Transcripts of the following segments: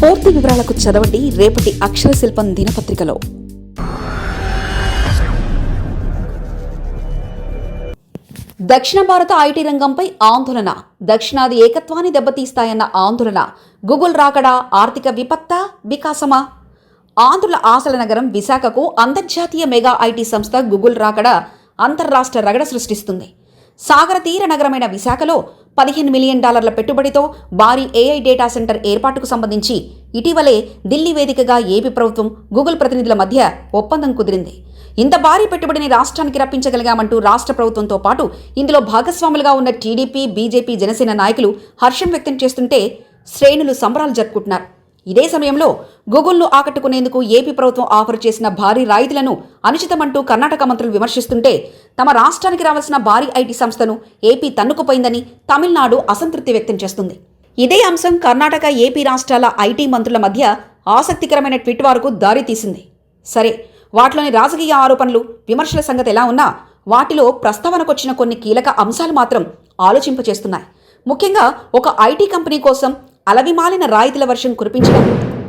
పూర్తి వివరాలకు చదవండి రేపటి అక్షర శిల్పం దినపత్రికలో. దక్షిణ భారత ఐటీ రంగంపై ఆందోళన. దక్షిణాది ఏకత్వాన్ని దెబ్బతీస్తాయన్న ఆందోళన. గూగుల్ రాకడా ఆర్థిక విపత్త వికాసమా? ఆంధ్రుల ఆశల నగరం విశాఖకు అంతర్జాతీయ మెగా ఐటీ సంస్థ గూగుల్ రాకడా అంతర్రాష్ట్ర రగడ సృష్టిస్తుంది. సాగర తీర నగరమైన విశాఖలో పదిహేను మిలియన్ డాలర్ల పెట్టుబడితో భారీ ఏఐ డేటా సెంటర్ ఏర్పాటుకు సంబంధించి ఇటీవలే ఢిల్లీ వేదికగా ఏపీ ప్రభుత్వం గూగుల్ ప్రతినిధుల మధ్య ఒప్పందం కుదిరింది. ఇంత భారీ పెట్టుబడిని రాష్ట్రానికి రప్పించగలిగామంటూ రాష్ట్ర ప్రభుత్వంతో పాటు ఇందులో భాగస్వాములుగా ఉన్న టీడీపీ బీజేపీ జనసేన నాయకులు హర్షం వ్యక్తం చేస్తుంటే శ్రేణులు సంబరాలు జరుపుకుంటున్నారు. ఇదే సమయంలో గూగుల్ను ఆకట్టుకునేందుకు ఏపీ ప్రభుత్వం ఆఫర్ చేసిన భారీ రాయితీలను అనుచితమంటూ కర్ణాటక మంత్రులు విమర్శిస్తుంటే తమ రాష్ట్రానికి రావాల్సిన భారీ ఐటీ సంస్థను ఏపీ తన్నుకుపోయిందని తమిళనాడు అసంతృప్తి వ్యక్తం చేస్తుంది. ఇదే అంశం కర్ణాటక ఏపీ రాష్ట్రాల ఐటీ మంత్రుల మధ్య ఆసక్తికరమైన ట్వీట్ వరకు దారితీసింది సరే వాటిలోని రాజకీయ ఆరోపణలు విమర్శల సంగతి ఎలా ఉన్నా వాటిలో ప్రస్తావనకొచ్చిన కొన్ని కీలక అంశాలు మాత్రం ఆలోచింపచేస్తున్నాయి. ముఖ్యంగా ఒక ఐటీ కంపెనీ కోసం అలవిమాలిన రాయితీల వర్షం కురిపించడం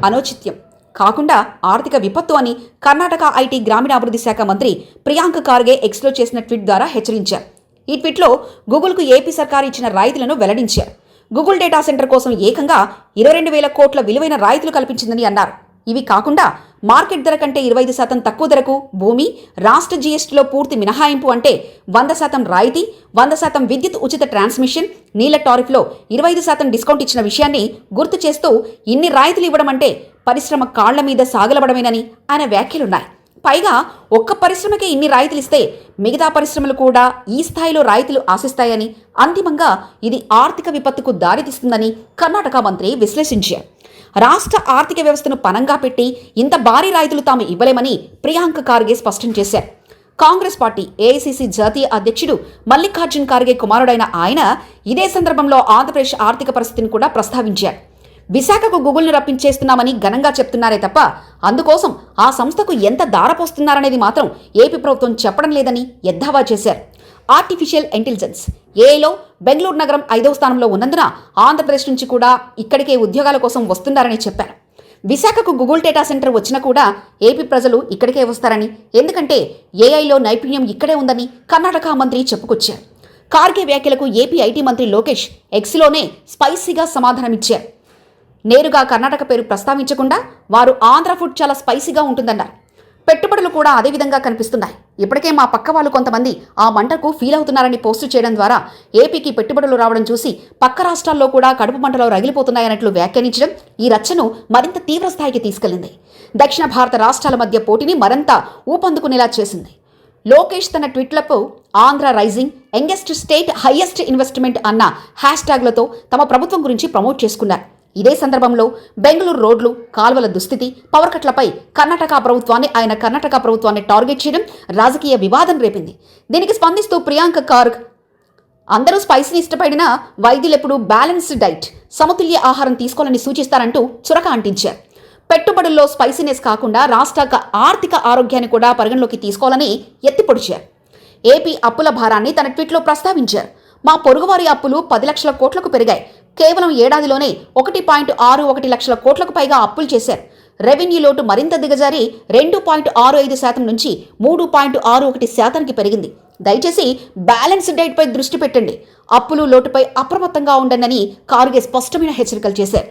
అనౌచిత్యం. కాకుండా ఆర్థిక విపత్తు అని కర్ణాటక ఐటీ గ్రామీణాభివృద్ధి శాఖ మంత్రి ప్రియాంక ఖార్గే ఎక్స్లో చేసిన ట్వీట్ ద్వారా హెచ్చరించారు. ఈ ట్వీట్లో గూగుల్కు ఏపీ సర్కార్ ఇచ్చిన రాయితీలను వెల్లడించారు. గూగుల్ డేటా సెంటర్ కోసం ఏకంగా ఇరవై రెండు వేల కోట్ల విలువైన రాయితీలు కల్పించిందని అన్నారు. ఇవి కాకుండా మార్కెట్ ధర కంటే ఇరవై ఐదు శాతం తక్కువ ధరకు భూమి రాష్ట్ర జీఎస్టీలో పూర్తి మినహాయింపు అంటే వంద శాతం రాయితీ వంద శాతం విద్యుత్ ఉచిత ట్రాన్స్మిషన్ నీళ్ళ టారిఫ్లో ఇరవై ఐదు శాతం డిస్కౌంట్ ఇచ్చిన విషయాన్ని గుర్తు చేస్తూ ఇన్ని రాయితీలు ఇవ్వడం అంటే పరిశ్రమ కాళ్ళ మీద సాగలబడమేనని ఆయన వ్యాఖ్యలున్నాయి. పైగా ఒక్క పరిశ్రమకే ఇన్ని రాయితీలు ఇస్తే మిగతా పరిశ్రమలు కూడా ఈ స్థాయిలో రాయితీలు ఆశిస్తాయని అంతిమంగా ఇది ఆర్థిక విపత్తుకు దారితీస్తుందని కర్ణాటక మంత్రి విశ్లేషించారు. రాష్ట్ర ఆర్థిక వ్యవస్థను పనంగా పెట్టి ఇంత భారీ రాయితులు తాము ఇవ్వలేమని ప్రియాంక ఖార్గే స్పష్టం చేశారు. కాంగ్రెస్ పార్టీ ఏఐసీసీ జాతీయ అధ్యక్షుడు మల్లికార్జున్ ఖార్గే కుమారుడైన ఆయన ఇదే సందర్భంలో ఆంధ్రప్రదేశ్ ఆర్థిక పరిస్థితిని కూడా ప్రస్తావించారు. విశాఖకు గూగుల్ను రప్పించేస్తున్నామని ఘనంగా చెప్తున్నారే తప్ప అందుకోసం ఆ సంస్థకు ఎంత దారపోస్తున్నారనేది మాత్రం ఏపీ ప్రభుత్వం చెప్పడం లేదని ఎద్దావా చేశారు. ఆర్టిఫిషియల్ ఇంటెలిజెన్స్ ఏఐలో బెంగళూరు నగరం ఐదవ స్థానంలో ఉన్నందున ఆంధ్రప్రదేశ్ నుంచి కూడా ఇక్కడికే ఉద్యోగాల కోసం వస్తున్నారని చెప్పారు. విశాఖకు గూగుల్ డేటా సెంటర్ వచ్చినా కూడా ఏపీ ప్రజలు ఇక్కడికే వస్తారని ఎందుకంటే ఏఐలో నైపుణ్యం ఇక్కడే ఉందని కర్ణాటక మంత్రి చెప్పుకొచ్చారు. కార్గే వ్యాఖ్యలకు ఏపీ ఐటీ మంత్రి లోకేష్ ఎక్స్లోనే స్పైసీగా సమాధానమిచ్చారు. నేరుగా కర్ణాటక పేరు ప్రస్తావించకుండా వారు ఆంధ్ర ఫుడ్ చాలా స్పైసీగా ఉంటుందన్నారు. పెట్టుబడులు కూడా అదే విధంగా కనిపిస్తున్నాయి. ఇప్పటికే మా పక్క వాళ్ళు కొంతమంది ఆ మంటకు ఫీల్ అవుతున్నారని పోస్టు చేయడం ద్వారా ఏపీకి పెట్టుబడులు రావడం చూసి పక్క రాష్ట్రాల్లో కూడా కడుపు మంటలో రగిలిపోతున్నాయన్నట్లు వ్యాఖ్యానించడం ఈ రచ్చను మరింత తీవ్రస్థాయికి తీసుకెళ్ళింది దక్షిణ భారత రాష్ట్రాల మధ్య పోటీని మరింత ఊపందుకునేలా చేసింది. లోకేష్ తన ట్వీట్లకు Andhra rising youngest state highest investment అన్న హ్యాష్ ట్యాగ్లతో తమ ప్రభుత్వం గురించి ప్రమోట్ చేసుకున్నారు. ఇదే సందర్భంలో బెంగళూరు రోడ్లు కాల్వల దుస్థితి పవర్ కట్లపై కర్ణాటక ప్రభుత్వాన్ని ఆయన కర్ణాటక ప్రభుత్వాన్ని టార్గెట్ చేయడం రాజకీయ వివాదం రేపింది. దీనికి స్పందిస్తూ ప్రియాంక కార్గ్ అందరూ స్పైసీని ఇష్టపడినా వైద్యులెప్పుడు బ్యాలెన్స్డ్ డైట్ సమతుల్య ఆహారం తీసుకోవాలని సూచిస్తారంటూ చురక అంటించారు. పెట్టుబడుల్లో స్పైసీనెస్ కాకుండా రాష్ట్ర ఆర్థిక ఆరోగ్యాన్ని కూడా పరిగణలోకి తీసుకోవాలని ఎత్తిపొడిచారు. ఏపీ అప్పుల భారాన్ని తన ట్వీట్లో ప్రస్తావించారు. మా పొరుగువారి అప్పులు పది లక్షల కోట్లకు పెరిగాయి. కేవలం ఏడాదిలోనే ఒకటి పాయింట్ ఆరు ఒకటి లక్షల కోట్లకు పైగా అప్పులు చేశారు. రెవెన్యూ లోటు మరింత దిగజారి రెండు పాయింట్ ఆరు ఐదు శాతం నుంచి మూడు పాయింట్ ఆరు ఒకటి శాతానికి పెరిగింది. దయచేసి బ్యాలెన్స్ డైట్పై దృష్టి పెట్టండి. అప్పులు లోటుపై అప్రమత్తంగా ఉండండి కారుగే స్పష్టమైన హెచ్చరికలు చేశారు.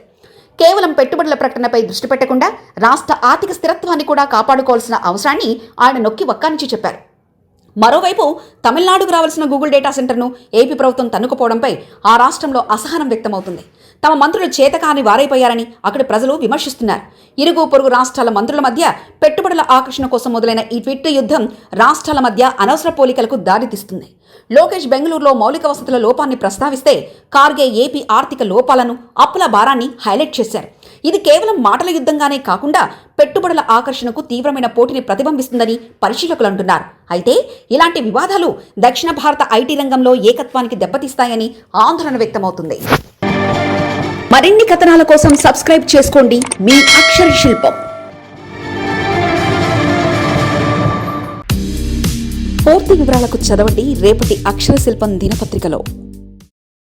కేవలం పెట్టుబడుల ప్రకటనపై దృష్టి పెట్టకుండా రాష్ట్ర ఆర్థిక స్థిరత్వాన్ని కూడా కాపాడుకోవాల్సిన అవసరాన్ని ఆయన నొక్కి వక్కానించి చెప్పారు. మరోవైపు తమిళనాడుకు రావాల్సిన గూగుల్ డేటా సెంటర్ను ఏపీ ప్రభుత్వం తన్నుకుపోవడంపై ఆ రాష్ట్రంలో అసహనం వ్యక్తమవుతుంది. తమ మంత్రులు చేతకాని వారైపోయారని అక్కడి ప్రజలు విమర్శిస్తున్నారు. ఇరుగు పొరుగు రాష్ట్రాల మంత్రుల మధ్య పెట్టుబడుల ఆకర్షణ కోసం మొదలైన ఈ ట్విట్ యుద్ధం రాష్ట్రాల మధ్య అనవసర పోలికలకు దారితీస్తుంది. లోకేష్ బెంగళూరులో మౌలిక వసతుల లోపాన్ని ప్రస్తావిస్తే కార్గే ఏపీ ఆర్థిక లోపాలను అప్పుల భారాన్ని హైలైట్ చేశారు. ఇది కేవలం మాటల యుద్ధంగానే కాకుండా పెట్టుబడుల ఆకర్షణకు తీవ్రమైన పోటీని ప్రతిబింబిస్తుందని పరిశీలకులు అంటున్నారు. అయితే ఇలాంటి వివాదాలు దక్షిణ భారత ఐటీ రంగంలో ఏకత్వానికి దెబ్బతీస్తాయని ఆందోళన వ్యక్తమవుతుంది. మరిన్ని కథనాల కోసం సబ్స్క్రైబ్ చేసుకోండి. మీ అక్షర శిల్పం. పూర్తి వివరాలకు చదవండి. రేపటి అక్షర శిల్పం దినపత్రికలో.